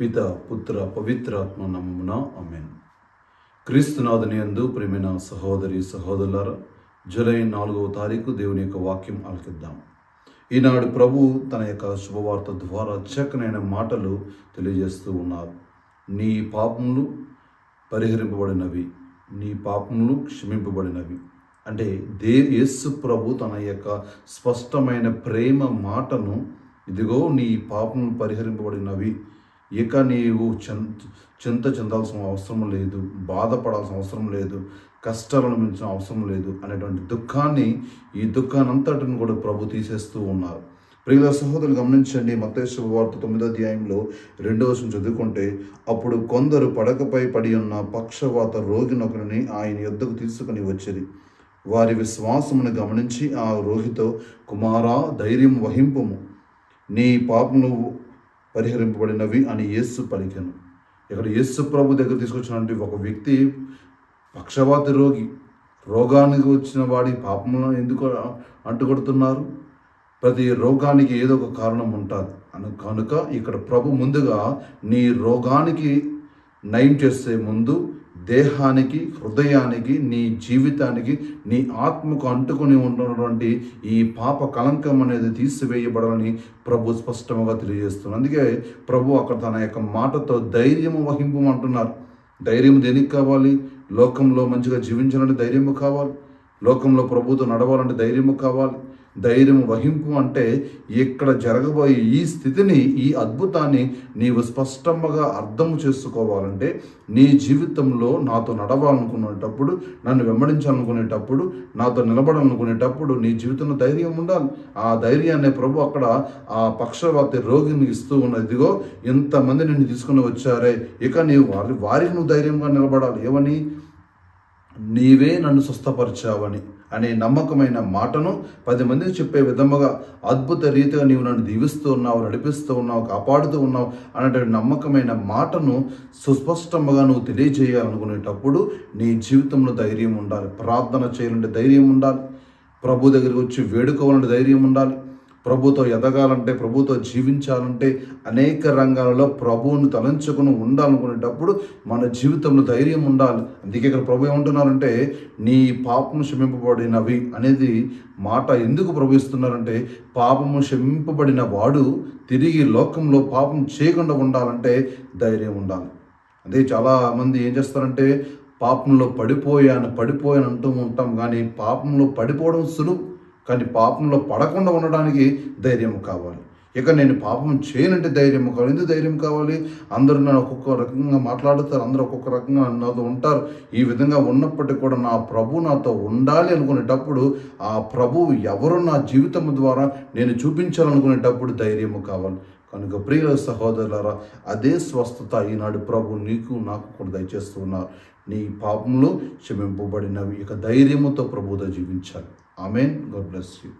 పిత పుత్ర పవిత్రాత్మ నమ్మున అమెన్ క్రీస్తునాథుని యందు ప్రేమైన సహోదరి సహోదరులారా జూలై నాలుగవ తారీఖు దేవుని యొక్క వాక్యం ఆలకిద్దాం. ఈనాడు ప్రభు తన యొక్క శుభవార్త ద్వారా చక్కనైన మాటలు తెలియజేస్తూ ఉన్నారు. నీ పాపములు పరిహరింపబడినవి నీ పాపములు క్షమింపబడినవి. అంటే దే యేసు ప్రభు తన యొక్క స్పష్టమైన ప్రేమ మాటను ఇదిగో నీ పాపములు పరిహరింపబడినవి ఇక నీవు చెంత చింత చెందాల్సిన అవసరం లేదు బాధపడాల్సిన అవసరం లేదు కష్టాలు అనుభవించిన అవసరం లేదు అనేటువంటి దుఃఖాన్ని ఈ దుఃఖానంతటిని కూడా ప్రభు తీసేస్తూ ఉన్నారు. ప్రియుల సహోదరులు గమనించండి మతేశ్వ వార్త తొమ్మిదో అధ్యాయంలో రెండో వర్షం చదువుకుంటే అప్పుడు కొందరు పడకపై పడి ఉన్న పక్షవాత రోగినొకరిని ఆయన యుద్ధకు తీసుకుని వచ్చేది. వారి విశ్వాసమును గమనించి ఆ రోగితో కుమారా ధైర్యం వహింపము. నీ పాపము పరిహరింపబడినవి అని యేసు పలికాను. ఇక్కడ యేసు ప్రభు దగ్గర తీసుకొచ్చినటువంటి ఒక వ్యక్తి పక్షవాత రోగి రోగానికి వచ్చిన వాడి పాపములను ఎందుకు అంటుకొడుతున్నారు? ప్రతి రోగానికి ఏదో ఒక కారణం ఉంటుంది. అను కనుక ఇక్కడ ప్రభు ముందుగా నీ రోగానికి నయం చేసే ముందు దేహానికి హృదయానికి నీ జీవితానికి నీ ఆత్మకు అంటుకొని ఉన్నటువంటి ఈ పాప కలంకం అనేది తీసివేయబడాలని ప్రభు స్పష్టంగా తెలియజేస్తుంది అందుకే ప్రభు అక్కడ తన యొక్క మాటతో ధైర్యము వహింపమంటున్నారు. ధైర్యం దేనికి కావాలి? లోకంలో మంచిగా జీవించాలంటే ధైర్యము కావాలి. లోకంలో ప్రభుతో నడవాలంటే ధైర్యము కావాలి. ధైర్యం వహింపు అంటే ఇక్కడ జరగబోయే ఈ స్థితిని ఈ అద్భుతాన్ని నీవు స్పష్టంగా అర్థం చేసుకోవాలంటే నీ జీవితంలో నాతో నడవాలనుకునేటప్పుడు నన్ను వెంబడించాలనుకునేటప్పుడు నాతో నిలబడాలనుకునేటప్పుడు నీ జీవితంలో ధైర్యం ఉండాలి. ఆ ధైర్యాన్ని ప్రభు అక్కడ ఆ పక్షవాతి రోగిని ఇస్తూ ఉన్నది. ఇదిగో నిన్ను తీసుకుని వచ్చారే. ఇక నీవు వారి వారికి నువ్వు ధైర్యంగా నిలబడాలి. ఏమని? నీవే నన్ను స్వస్థపరిచావని అనే నమ్మకమైన మాటను పది మందికి చెప్పే విధముగా అద్భుత రీతిగా నీవు నన్ను దీవిస్తూ ఉన్నావు నడిపిస్తూ ఉన్నావు కాపాడుతూ ఉన్నావు అనేటువంటి నమ్మకమైన మాటను సుస్పష్టంగా నువ్వు తెలియజేయాలనుకునేటప్పుడు నీ జీవితంలో ధైర్యం ఉండాలి. ప్రార్థన చేయాలంటే ధైర్యం ఉండాలి. ప్రభు దగ్గరికి వచ్చి వేడుకోవాలంటే ధైర్యం ఉండాలి. ప్రభుతో ఎదగాలంటే ప్రభుతో జీవించాలంటే అనేక రంగాలలో ప్రభువును తలంచుకుని ఉండాలనుకునేటప్పుడు మన జీవితంలో ధైర్యం ఉండాలి. అందుకే ఇక్కడ ప్రభు ఏమంటున్నారంటే నీ పాపము క్షమింపబడినవి అనేది మాట ఎందుకు ప్రవహిస్తున్నారంటే పాపము క్షమింపబడిన వాడు తిరిగి లోకంలో పాపం చేయకుండా ఉండాలంటే ధైర్యం ఉండాలి. అదే చాలామంది ఏం చేస్తారంటే పాపంలో పడిపోయాను పడిపోయాను అంటూ ఉంటాం. కానీ పాపంలో పడిపోవడం సులువు. కానీ పాపంలో పడకుండా ఉండడానికి ధైర్యం కావాలి. ఇక నేను పాపం చేయనంటే ధైర్యం కావాలి. ఎందుకు ధైర్యం కావాలి? అందరూ నన్ను ఒక్కొక్క రకంగా మాట్లాడుతారు. అందరూ ఒక్కొక్క రకంగా నాతో ఉంటారు. ఈ విధంగా ఉన్నప్పటికీ కూడా నా ప్రభు నాతో ఉండాలి అనుకునేటప్పుడు ఆ ప్రభువు ఎవరు నా జీవితం ద్వారా నేను చూపించాలనుకునేటప్పుడు ధైర్యం కావాలి. కనుక ప్రియ సహోదరులారా అదే స్వస్థత ఈనాడు ప్రభు నీకు నాకు కూడా దయచేస్తూ ఉన్నారు. నీ పాపంలో క్షమింపబడినవి ఇక ధైర్యంతో ప్రభుతో జీవించాలి. ఆమెన్. God bless you.